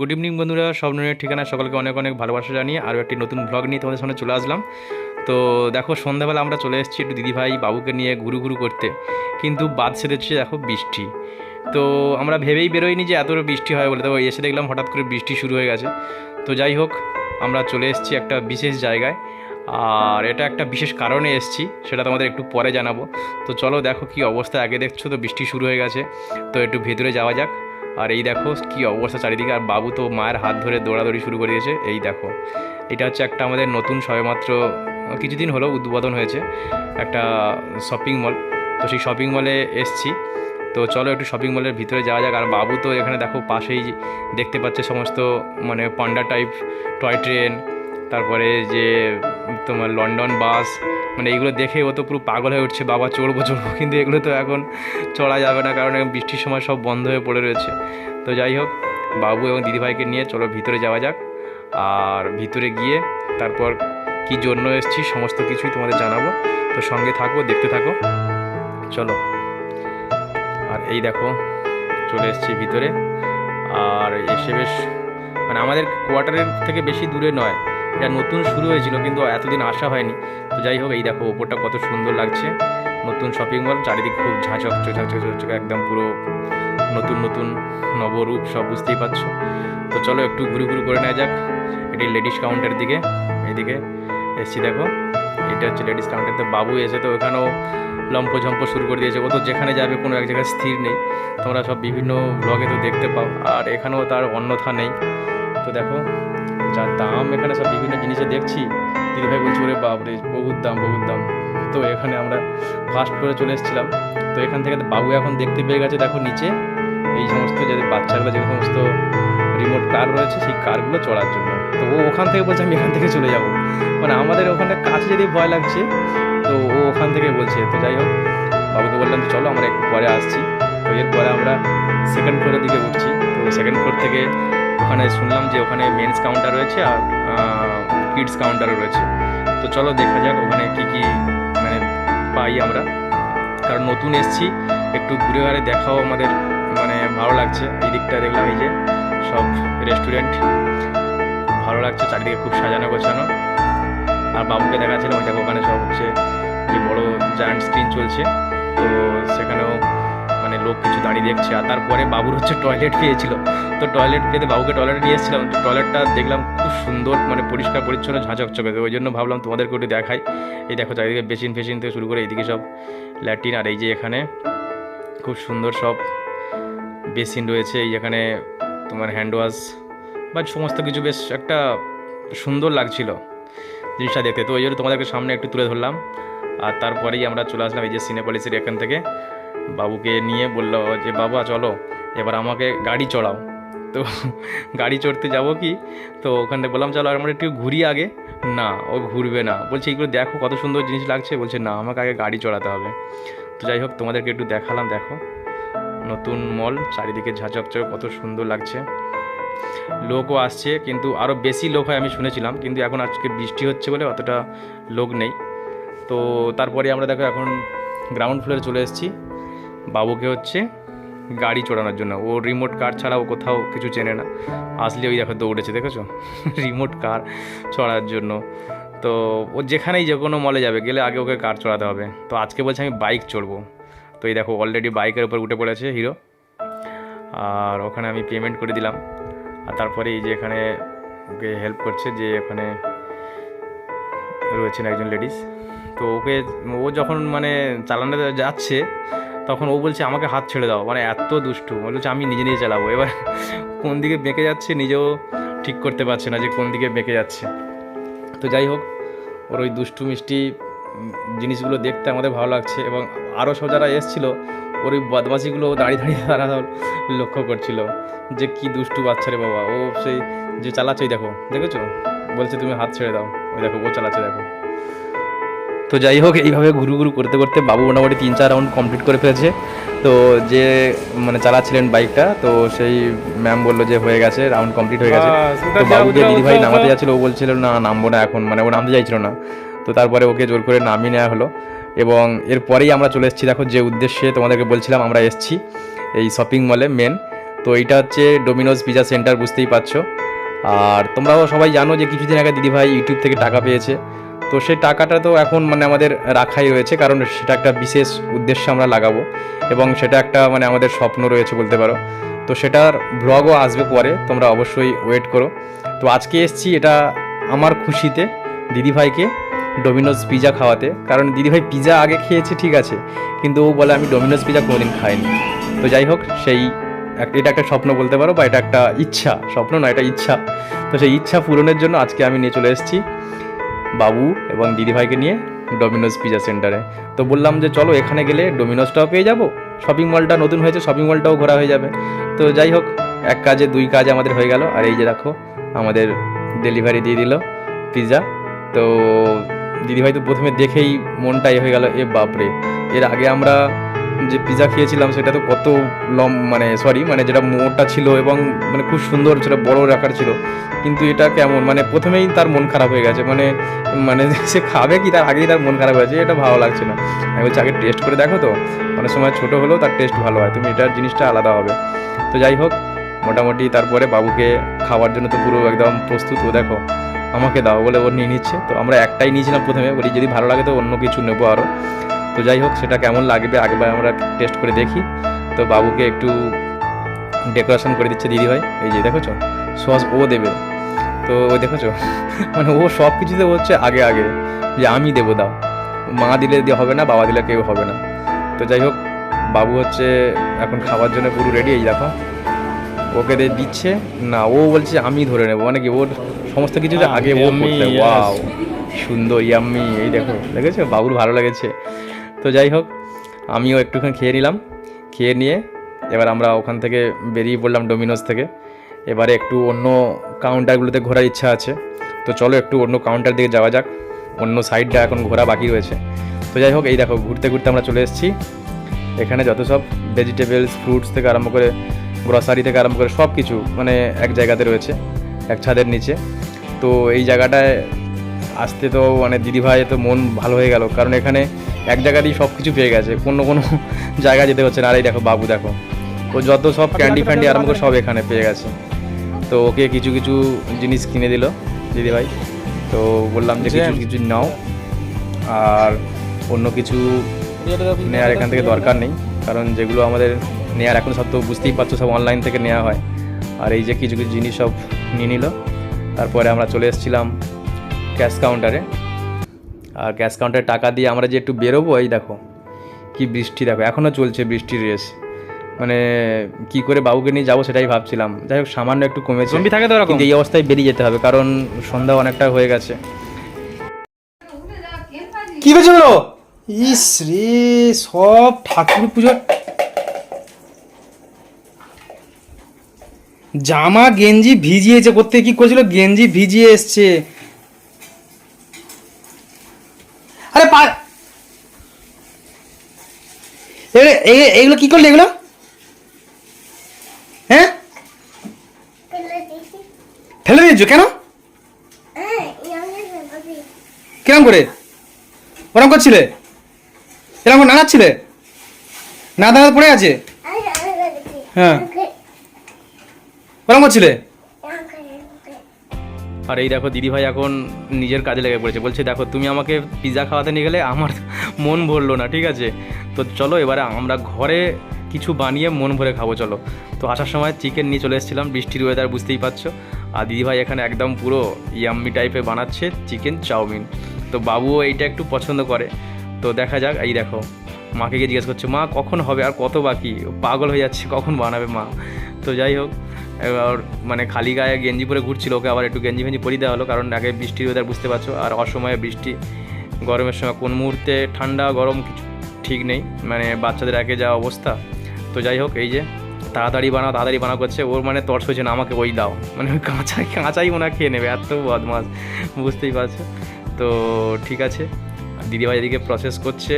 Good evening বন্ধুরা। স্বপ্নের ঠিকানা, সকলকে অনেক অনেক ভালোবাসা জানিয়ে আরও একটি নতুন ব্লগ নিয়ে তোমাদের সামনে চলে আসলাম। তো দেখো, সন্ধ্যাবেলা আমরা চলে এসেছি একটু দিদিভাই বাবুকে নিয়ে ঘুরু ঘুরু করতে। কিন্তু বাদ সেরেছে দেখো, বৃষ্টি। তো আমরা ভেবেই বেরোইনি যে এত বৃষ্টি হয় বলে। তো এসে দেখলাম হঠাৎ করে বৃষ্টি শুরু হয়ে গেছে। তো যাই হোক, আমরা চলে এসেছি একটা বিশেষ জায়গায়। আর এটা একটা বিশেষ কারণে এসেছি, সেটা তোমাদের একটু পরে জানাব। তো চলো দেখো কি অবস্থা। আগে দেখছ তো বৃষ্টি শুরু হয়ে গেছে। তো একটু ভেতরে যাওয়া যাক। আর এই দেখো কি অবস্থা চারিদিকে, আর বাবু তো মায়ের হাত ধরে দৌড়াদৌড়ি শুরু করে দিয়েছে। এই দেখো, এটা হচ্ছে একটা আমাদের নতুন সবেমাত্র, কিছুদিন হলো উদ্বোধন হয়েছে একটা শপিং মল তো সেই শপিং মলে এসছি। তো চলো একটু শপিং মলের ভিতরে যাওয়া যাক। আর বাবু তো এখানে দেখো পাশেই দেখতে পাচ্ছে সমস্ত মানে পান্ডা টাইপ টয় ট্রেন তারপরে যে তোমার লন্ডন বাস মানে এইগুলো দেখে ও তো পুরো পাগল হয়ে উঠছে, বাবা চড়বো চড়বো। কিন্তু এগুলো তো এখন চড়া যাবে না, কারণ এখন বৃষ্টির সময় সব বন্ধ হয়ে পড়ে রয়েছে। তো যাই হোক, বাবু এবং দিদিভাইকে নিয়ে চলো ভিতরে যাওয়া যাক। আর ভিতরে গিয়ে তারপর কি জন্য এসেছি সমস্ত কিছুই তোমাদের জানাব। তো সঙ্গে থাকো, দেখতে থাকো। চলো। আর এই দেখো, চলে এসেছি ভিতরে। আর এসে বেশ মানে আমাদের কোয়ার্টারের থেকে বেশি দূরে নয়। এটা নতুন শুরু হয়েছিল, কিন্তু এতদিন আসা হয়নি। তো যাই হোক, এই দেখো, ওপরটা কত সুন্দর লাগছে। নতুন শপিং মল চারিদিক খুব ঝাঁচক ঝাঁচক ঝাঁচক একদম পুরো নতুন নতুন, নবরূপ, সব বুঝতেই পারছ। তো চলো একটু ঘুরু ঘুরু করে নেওয়া যাক। এটি লেডিস কাউন্টার দিকে, এদিকে এসছি দেখো। এটা হচ্ছে লেডিস কাউন্টার তো বাবু এসে তো ওখানেও লম্প ঝম্প শুরু করে দিয়েছে। ও তো যেখানে যাবে কোনো এক জায়গায় স্থির নেই। তোমরা সব বিভিন্ন ব্লগে তো দেখতে পাও। আর এখানেও তার অন্যথা নেই। তো দেখো যা দাম এখানে সব বিভিন্ন জিনিসে দেখছি। দিদিভাই বলছি, ওরে বাপরে, বহুত দাম বহুত দাম। তো এখানে আমরা ফার্স্ট করে চলে এসেছিলাম। তো এখান থেকে বাবু এখন দেখতে পেয়ে গেছে, দেখো নিচে। এই সমস্ত যে বাচ্চাগুলো, যে সমস্ত রিমোট কার রয়েছে, সেই কারগুলো চড়ার জন্য। তো ও ওখান থেকে বলছে, আমি এখান থেকে চলে যাব। মানে আমাদের ওখানে কাছে যদি ভয় লাগছে, তো ও ওখান থেকে বলছে। তো যাই হোক, বাবুকে বললাম যে, চলো আমরা একটু পরে আসছি। তো এরপরে আমরা সেকেন্ড ফ্লোরের দিকে উঠছি। তো সেকেন্ড ফ্লোর থেকে ওখানে শুনলাম যে ওখানে মেন্স কাউন্টার রয়েছে আর কিডস কাউন্টারও রয়েছে। তো চলো দেখা যাক ওখানে কি কি মানে পাই আমরা। কারণ নতুন এসছি, একটু ঘুরে ঘুরে দেখাও আমাদের মানে ভালো লাগছে। এই দিকটা দেখলাম এই যে, সব রেস্টুরেন্ট ভালো লাগছে, চারিদিকে খুব সাজানো গোছানো। আর বাবুকে দেখাচ্ছিলাম, ওই দেখো ওখানে সব হচ্ছে যে বড় জায়ান্ট স্ক্রিন চলছে। তো সেখানেও লোক কিছু দাঁড়িয়ে দেখছে আর তারপরে বাবুর হচ্ছে টয়লেট পেয়েছিল। তো টয়লেট পেতে বাবুকে টয়লেটে নিয়ে এসেছিলাম। তো টয়লেটটা দেখলাম খুব সুন্দর মানে পরিষ্কার, পরিচ্ছন্ন ঝাঁচকচকে ওই জন্য ভাবলাম তোমাদেরকে একটু দেখাই। এই দেখো চারিদিকে বেসিন ফেসিন থেকে শুরু করে এইদিকে সব ল্যাট্রিন আর এই যে এখানে খুব সুন্দর সব বেসিন রয়েছে। এই এখানে তোমার হ্যান্ড ওয়াশ বা সমস্ত কিছু বেশ একটা সুন্দর লাগছিল জিনিসটা দেখতে। তো ওই জন্য তোমাদেরকে সামনে একটু তুলে ধরলাম। আর তারপরেই আমরা চলে আসলাম এই যে সিনেপলিসির এখান থেকে। বাবুকে নিয়ে বলল, যে বাবা, চলো, এবার আমাকে গাড়ি চড়াও। তো গাড়ি চড়তে যাব কি? তো ওখান বললাম, চলো আমরা একটু ঘুরি আগে। না, ও ঘুরবে না। বলছে এইগুলো দেখো, কত সুন্দর জিনিস লাগছে। বলছে, না, আমাকে আগে গাড়ি চড়াতে হবে। তো যাই হোক, তোমাদেরকে একটু দেখালাম, দেখো। নতুন মল, চারিদিকে ঝাঁচকচক কত সুন্দর লাগছে। লোকও আসছে, কিন্তু আরও বেশি লোক হয় আমি শুনেছিলাম, কিন্তু এখন আজকে বৃষ্টি হচ্ছে বলে অতটা লোক নেই। তো তারপরে আমরা দেখো, এখন গ্রাউন্ড ফ্লোরে চলে এসেছি। বাবুকে হচ্ছে গাড়ি চড়ানোর জন্য। ও রিমোট কার ছাড়া ও কোথাও কিছু চেনে না। আসলে ওই দেখো দৌড়েছে, দেখেছ? রিমোট কার চড়ার জন্য। তো ও যেখানেই যে কোনো মলে যাবে, গেলে আগে ওকে কার চড়াতে হবে। তো আজকে বলছে আমি বাইক চড়বো। তো এই দেখো অলরেডি বাইকের উপর উঠে পড়েছে হিরো আর ওখানে আমি পেমেন্ট করে দিলাম। আর তারপরে এই যে এখানে ওকে হেল্প করছে যে এখানে রয়েছেন একজন লেডিস তো ওকে ও যখন মানে চালানো যাচ্ছে তখন ও বলছে, আমাকে হাত ছেড়ে দাও। মানে এত দুষ্টু। বলছে, আমি নিজে নিজে চালাবো। এবার কোন দিকে বেঁকে যাচ্ছে নিজেও ঠিক করতে পারছে না যে কোন দিকে বেঁকে যাচ্ছে। তো যাই হোক, ওর ওই দুষ্টু মিষ্টি জিনিসগুলো দেখতে আমাদের ভালো লাগছে এবং আরও সব যারা এসছিলো, ওর ওই বদমাশিগুলো দাঁড়িয়ে দাঁড়িয়ে তারা লক্ষ্য করছিল যে কি দুষ্টু বাচ্চা রে বাবা। ও সেই যে চালাচ্ছে দেখো, দেখেছ? বলছে, তুমি হাত ছেড়ে দাও। ওই দেখো, ও চালাচ্ছে, দেখো। তো যাই হোক এইভাবে ঘুরু ঘুরু করতে করতে বাবু মোটামুটি তিন চার রাউন্ড কমপ্লিট করে ফেলেছে। তো যে মানে চালাচ্ছিলেন বাইকটা তো সেই ম্যাম বলল যে হয়ে গেছে রাউন্ড কমপ্লিট হয়ে গেছে। তো বাবুকে দিদিভাই নামাতে যাচ্ছিল ও বলছিল না নামবো না এখন। মানে ও নামতে চাইছিল না। তো তারপরে ওকে জোর করে নামিয়ে নেওয়া হলো। এবং এরপরেই আমরা চলে এসেছি দেখো যে উদ্দেশ্যে তোমাদেরকে বলছিলাম আমরা এসেছি এই শপিং মলে মেন তো এইটা হচ্ছে ডোমিনোজ পিজা সেন্টার বুঝতেই পারছ। আর তোমরাও সবাই জানো যে কিছুদিন আগে দিদিভাই ইউটিউব থেকে টাকা পেয়েছে। তো সেই টাকাটা তো এখন মানে আমাদের রাখাই রয়েছে, কারণ সেটা একটা বিশেষ উদ্দেশ্যে আমরা লাগাবো এবং সেটা একটা মানে আমাদের স্বপ্ন রয়েছে বলতে পারো। তো সেটার ব্লগও আসবে পরে, তোমরা অবশ্যই ওয়েট করো। তো আজকে এসছি এটা আমার খুশিতে দিদিভাইকে ডোমিনোজ পিজা খাওয়াতে, কারণ দিদিভাই পিজা আগে খেয়েছে, ঠিক আছে, কিন্তু ও বলে আমি ডোমিনোজ পিজা কোনোদিন খাইনি। তো যাই হোক, সেই এটা একটা স্বপ্ন বলতে পারো, বা এটা একটা ইচ্ছা, স্বপ্ন নয় এটা ইচ্ছা। তো সেই ইচ্ছা পূরণের জন্য আজকে আমি নিয়ে চলে এসেছি। বাবু এবং দিদিভাইকে নিয়ে ডোমিনোজ পিজা সেন্টারে তো বললাম যে চলো এখানে গেলে ডোমিনোজটাও পেয়ে যাব শপিং মলটা নতুন হয়েছে শপিং মলটাও ঘোরা হয়ে যাবে। তো যাই হোক, এক কাজে দুই কাজ আমাদের হয়ে গেল, আর এই যে দেখো, আমাদের ডেলিভারি দিয়ে দিল পিজা তো দিদিভাই তো প্রথমে দেখেই মনটা এ হয়ে গেল, এ বাপরে। এর আগে আমরা যে পিৎজা খেয়েছিলাম সেটা তো কত লম মানে সরি মানে যেটা মোটা ছিল এবং মানে খুব সুন্দর সেটা বড় রাখার ছিল। কিন্তু এটা কেমন? মানে প্রথমেই তার মন খারাপ হয়ে গেছে। মানে মানে সে খাবে কি? তার আগেই তার মন খারাপ হয়েছে এটা ভালো লাগছে না। আমি বলছি, আগে টেস্ট করে দেখো তো। অনেক সময় ছোট হলেও তার টেস্ট ভালো হয়। তুমি এটার জিনিসটা আলাদা হবে। তো যাই হোক, মোটামুটি তারপরে বাবুকে খাওয়ার জন্য তো পুরো একদম প্রস্তুত। ও দেখো, আমাকে দাও বলে ও নিয়ে নিচ্ছে। তো আমরা একটাই নিয়েছিলাম প্রথমে। বলি, যদি ভালো লাগে তো অন্য কিছু নেব আরও তো যাই হোক সেটা কেমন লাগবে আগেবার আমরা টেস্ট করে দেখি। তো বাবুকে একটু ডেকোরেশন করে দিচ্ছে দিদিভাই এই যে দেখেছ? সস ও দেবে। তো ও দেখেছ? মানে ও সব কিছুতে হচ্ছে আগে আগে। যে আমি দেবো দাও। মা দিলে দিয়ে হবে না বাবা দিলে কেউ হবে না। তো যাই হোক বাবু হচ্ছে এখন খাওয়ার জন্য পুরো রেডি এই দেখো। ওকে দিয়ে দিচ্ছে। না ও বলছে আমি ধরে নেব। মানে কি ওর সমস্ত কিছু আগে ও করতে ওয়াও সুন্দর ইয়াম্মি। এই দেখো দেখেছ? বাবুর ভালো লেগেছে। তো যাই হোক, আমিও একটুখানি খেয়ে নিলাম। খেয়ে নিয়ে এবার আমরা ওখান থেকে বেরিয়ে পড়লাম ডোমিনোজ থেকে। এবারে একটু অন্য কাউন্টারগুলোতে ঘোরার ইচ্ছা আছে। তো চলো একটু অন্য কাউন্টার দিকে যাওয়া যাক। অন্য সাইডটা এখন ঘোরা বাকি রয়েছে। তো যাই হোক, এই দেখো, ঘুরতে ঘুরতে আমরা চলে এসেছি। এখানে যত সব ভেজিটেবলস ফ্রুটস থেকে আরম্ভ করে গ্রসারি থেকে আরম্ভ করে সব কিছু মানে এক জায়গাতে রয়েছে, এক ছাদের নিচে। তো এই জায়গাটায় আসতে তো মানে দিদিভাই তো মন ভালো হয়ে গেল। কারণ এখানে এক জায়গাতেই সব কিছু পেয়ে গেছে কোনো কোনো জায়গা যেতে হচ্ছে না। আর এই দেখো বাবু দেখো ও যত সব ক্যান্ডি ফ্যান্ডি আরম্ভ করে সব এখানে পেয়ে গেছে। তো ওকে কিছু কিছু জিনিস কিনে দিল দিদিভাই তো বললাম যে কিছু কিছু নাও। আর অন্য কিছু নেওয়ার এখান থেকে দরকার নেই। কারণ যেগুলো আমাদের নেওয়ার এখন সব তো বুঝতেই পারছ সব অনলাইন থেকে নেওয়া হয়। আর এই যে কিছু কিছু জিনিস সব নিয়ে নিল। তারপরে আমরা চলে এসেছিলাম ক্যাশ কাউন্টারে। আর ক্যাশ কাউন্টারে টাকা দিয়ে আমরা যে একটু বেরোবো এই দেখো কি বৃষ্টি দেখো এখনও চলছে বৃষ্টির রেস। মানে কি করে বাবুকে নিয়ে যাব সেটাই ভাবছিলাম। যাই হোক সামান্য একটু কমেছে। জম্বি থাকে তো কিন্তু এই অবস্থায় বেরিয়ে যেতে হবে কারণ সন্ধ্যা অনেকটা হয়ে গেছে। কি বলো? ইস রে সব ঠাকুর পুজো। জামা গেঞ্জি ভিজিয়েছে করতে কি করেছিল? গেঞ্জি ভিজিয়ে এসছে। আরে পা এগুলো কি করলে এগুলো? হ্যাঁ? ফেলে দিয়েছ কেন? কিরম করে? ওরম করছিলে? এরকম করে নাড়াচ্ছিলে? না দাঁড়া পড়ে আছে? হ্যাঁ। ওরম করছিলে? আর এই দেখো দিদিভাই এখন নিজের কাজে লেগে পড়েছে। বলছে, দেখো, তুমি আমাকে পিৎজা খাওয়াতে নিয়ে গেলে আমার মন ভরলো না, ঠিক আছে? তো চলো এবারে আমরা ঘরে কিছু বানিয়ে মন ভরে খাব, চলো। তো আসার সময় চিকেন নিয়ে চলে এসেছিলাম, বৃষ্টির ওয়েদার বুঝতেই পারছ। আর দিদিভাই এখানে একদম পুরো ইয়াম্মি টাইপের বানাচ্ছে চিকেন চাউমিন। তো বাবুও এইটা একটু পছন্দ করে। তো দেখা যাক, এই দেখো, মাকে গিয়ে জিজ্ঞেস করছে, মা, কখন হবে? আর কত বাকি? পাগল হয়ে যাচ্ছে, কখন বানাবে মা? তো যাই হোক, এবার মানে খালি গায়ে গেঞ্জি পরে ঘুরছিল, ওকে আবার একটু গেঞ্জি ফেঞ্জি পরিয়ে দেওয়া হলো, কারণ আগে বৃষ্টির ওয়েদার বুঝতে পারছ, আর অসময়ে বৃষ্টি, গরমের সময় কোন মুহূর্তে ঠান্ডা, গরম কিছু ঠিক নেই মানে বাচ্চাদের একে যা অবস্থা। তো যাই হোক, এই যে তাড়াতাড়ি বানাও তাড়াতাড়ি বানাও করছে, ওর মানে তর্স হয়েছে না, আমাকে ওই দাও। মানে কাঁচাই কাঁচাই ওনা খেয়ে নেবে, এত বদমাস বুঝতেই পারছ। তো ঠিক আছে, দিদিভাই এদিকে প্রসেস করছে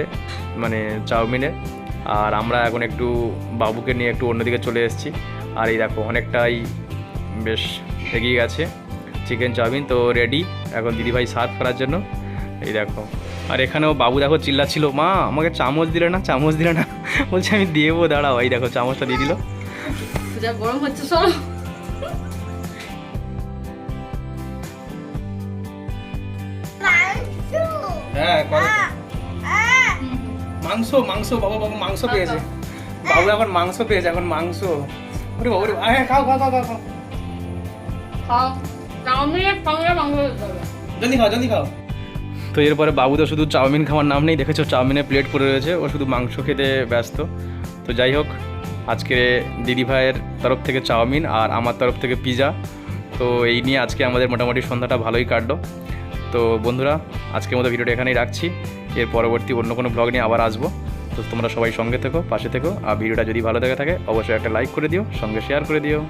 মানে চাউমিনের আর আমরা এখন একটু বাবুকে নিয়ে একটু অন্যদিকে চলে এসেছি। আর এই দেখো, অনেকটাই বেশ এগিয়ে গেছে। চিকেন চাউমিন তো রেডি এখন দিদিভাই সার্ভ করার জন্য। এই দেখো। আর এখানেও বাবু দেখো চিল্লাচ্ছিল মা আমাকে চামচ দিলে না চামচ দিলে না? বলছে আমি দেবো দাঁড়াও। এই দেখো চামচটা দিয়ে দিল। গরম হচ্ছে সব হ্যাঁ মাংস মাংস বাবা বাবা মাংস পেয়েছে। বাবু এখন মাংস পেয়েছে এখন মাংস। ওরে বাবা হ্যাঁ খাও খাও খাও খাও। জলদি খাও জলদি খাও। তো এরপরে বাবু তো শুধু চাউমিন খাওয়ার নাম নেই দেখেছ চাউমিনের প্লেট পড়ে রয়েছে ও শুধু মাংস খেতে ব্যস্ত। তো যাই হোক আজকে দিদি ভাইয়ের তরফ থেকে চাউমিন আর আমার তরফ থেকে পিজা তো এই নিয়ে আজকে আমাদের মোটামুটি সন্ধ্যাটা ভালোই কাটলো। তো বন্ধুরা আজকের মতো ভিডিওটা এখানেই রাখছি। এর পরবর্তী অন্য কোনো ব্লগ নিয়ে আবার আসব। তো তোমরা সবাই সঙ্গে থেকো পাশে থেকো আর ভিডিওটা যদি ভালো দেখে থাকে অবশ্যই একটা লাইক করে দিও সঙ্গে শেয়ার করে দিও।